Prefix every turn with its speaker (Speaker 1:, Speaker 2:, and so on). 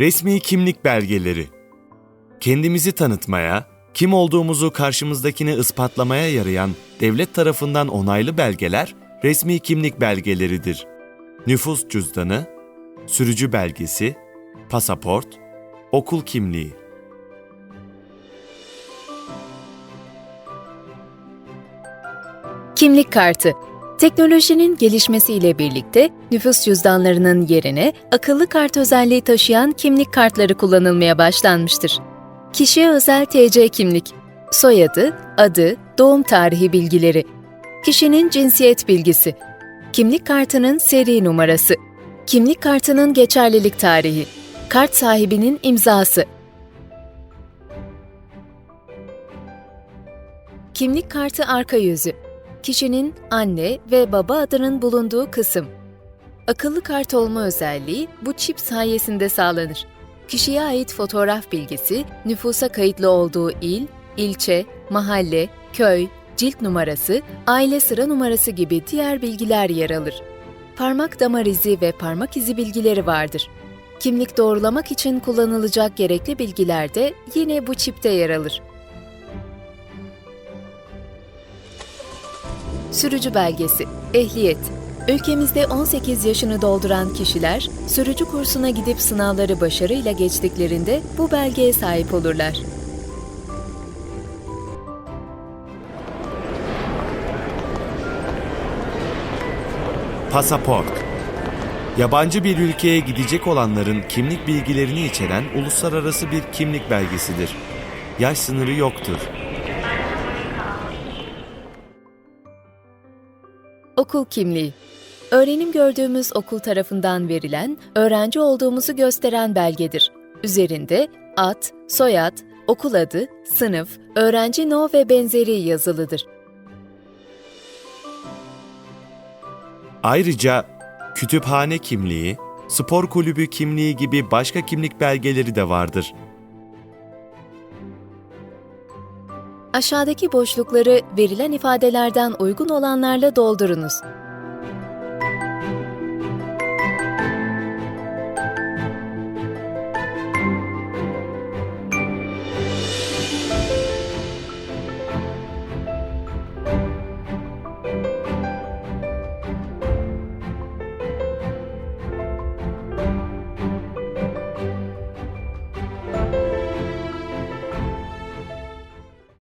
Speaker 1: Resmi kimlik belgeleri. Kendimizi tanıtmaya, kim olduğumuzu karşımızdakini ispatlamaya yarayan devlet tarafından onaylı belgeler resmi kimlik belgeleridir. Nüfus cüzdanı, sürücü belgesi, pasaport, okul kimliği.
Speaker 2: Kimlik kartı. Teknolojinin gelişmesiyle birlikte nüfus cüzdanlarının yerine akıllı kart özelliği taşıyan kimlik kartları kullanılmaya başlanmıştır. Kişiye özel TC kimlik, soyadı, adı, doğum tarihi bilgileri, kişinin cinsiyet bilgisi, kimlik kartının seri numarası, kimlik kartının geçerlilik tarihi, kart sahibinin imzası, Kimlik kartı arka yüzü. Kişinin anne ve baba adının bulunduğu kısım. Akıllı kart olma özelliği bu çip sayesinde sağlanır. Kişiye ait fotoğraf bilgisi, nüfusa kayıtlı olduğu il, ilçe, mahalle, köy, cilt numarası, aile sıra numarası gibi diğer bilgiler yer alır. Parmak damar izi ve parmak izi bilgileri vardır. Kimlik doğrulamak için kullanılacak gerekli bilgiler de yine bu çipte yer alır. Sürücü belgesi, ehliyet. Ülkemizde 18 yaşını dolduran kişiler, sürücü kursuna gidip sınavları başarıyla geçtiklerinde bu belgeye sahip olurlar.
Speaker 1: Pasaport. Yabancı bir ülkeye gidecek olanların kimlik bilgilerini içeren uluslararası bir kimlik belgesidir. Yaş sınırı yoktur.
Speaker 2: Okul kimliği. Öğrenim gördüğümüz okul tarafından verilen, öğrenci olduğumuzu gösteren belgedir. Üzerinde ad, soyad, okul adı, sınıf, öğrenci no ve benzeri yazılıdır.
Speaker 1: Ayrıca kütüphane kimliği, spor kulübü kimliği gibi başka kimlik belgeleri de vardır.
Speaker 2: Aşağıdaki boşlukları verilen ifadelerden uygun olanlarla doldurunuz.